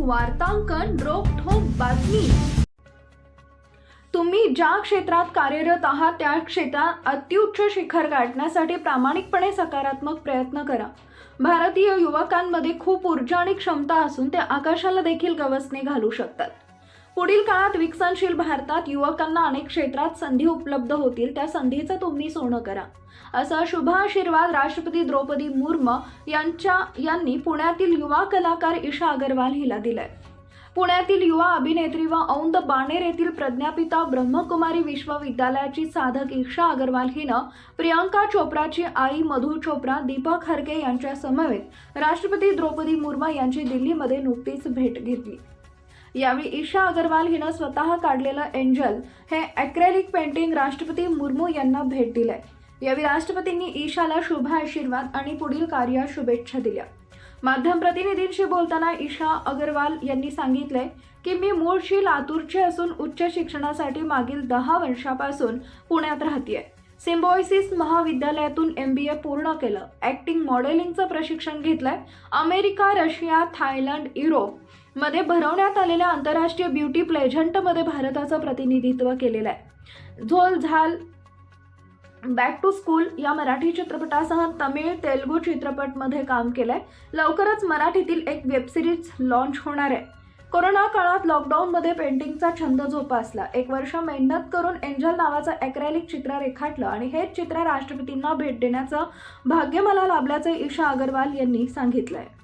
वार्तांकन रोखोक बातमी. तुम्ही ज्या क्षेत्रात कार्यरत आहात त्या क्षेत्रात अत्युच्च शिखर गाठण्यासाठी प्रामाणिकपणे सकारात्मक प्रयत्न करा. भारतीय युवकांमध्ये खूप ऊर्जा आणि क्षमता असून ते आकाशाला देखील गवसणे घालू शकतात. पुढील काळात विकसनशील भारतात युवकांना अनेक क्षेत्रात संधी उपलब्ध होतील त्या संधीचं तुम्ही सोनं करा. असा शुभ आशीर्वाद राष्ट्रपती द्रौपदी मुर्मू यांच्या यांनी पुण्यातील युवा कलाकार ईशा अगरवाल हिला दिलाय. पुण्यातील युवा अभिनेत्री व औंद बाणेर येथील प्रज्ञापिता ब्रह्मकुमारी विश्वविद्यालयाची साधक ईशा अगरवाल हिनं प्रियांका चोप्राची आई मधु चोप्रा दीपक हरके यांच्या समवेत राष्ट्रपती द्रौपदी मुर्मू यांची दिल्लीमध्ये नुकतीच भेट घेतली. यावेळी ईशा अगरवाल हिनं स्वतः काढलेलं एंजल हे अॅक्रेलिक पेंटिंग राष्ट्रपती मुर्मू यांना भेट दिलंय. यावेळी राष्ट्रपतींनी ईशाला शुभ आशीर्वाद आणि पुढील कार्यास शुभेच्छा दिल्या. माध्यम प्रतिनिधींशी बोलताना ईशा अगरवाल यांनी सांगितले की मी मूळशी लातूरची असून उच्च शिक्षणासाठी मागील दहा वर्षापासून पुण्यात राहतीये. सिम्बॉयसिस महाविद्यालयातून एम बी ए पूर्ण केलं. ॲक्टिंग मॉडेलिंगचं प्रशिक्षण घेतलंय. अमेरिका रशिया थायलंड युरोप मध्ये भरवण्यात आलेल्या आंतरराष्ट्रीय ब्युटी प्लेझंटमध्ये भारताचं प्रतिनिधित्व केलेलं आहे. झोल झाल बॅक टू स्कूल या मराठी चित्रपटासह तमिळ तेलगू चित्रपटमध्ये काम केलंय. लवकरच मराठीतील एक वेबसिरीज लॉन्च होणार आहे. कोरोना काळात लॉकडाऊनमध्ये पेंटिंगचा छंद जोपासला. एक वर्ष मेहनत करून एंजल नावाचं ॲक्रेलिक चित्र रेखाटलं आणि हेच चित्र राष्ट्रपतींना भेट देण्याचं भाग्य मला लाभल्याचं ईशा अगरवाल यांनी सांगितलं आहे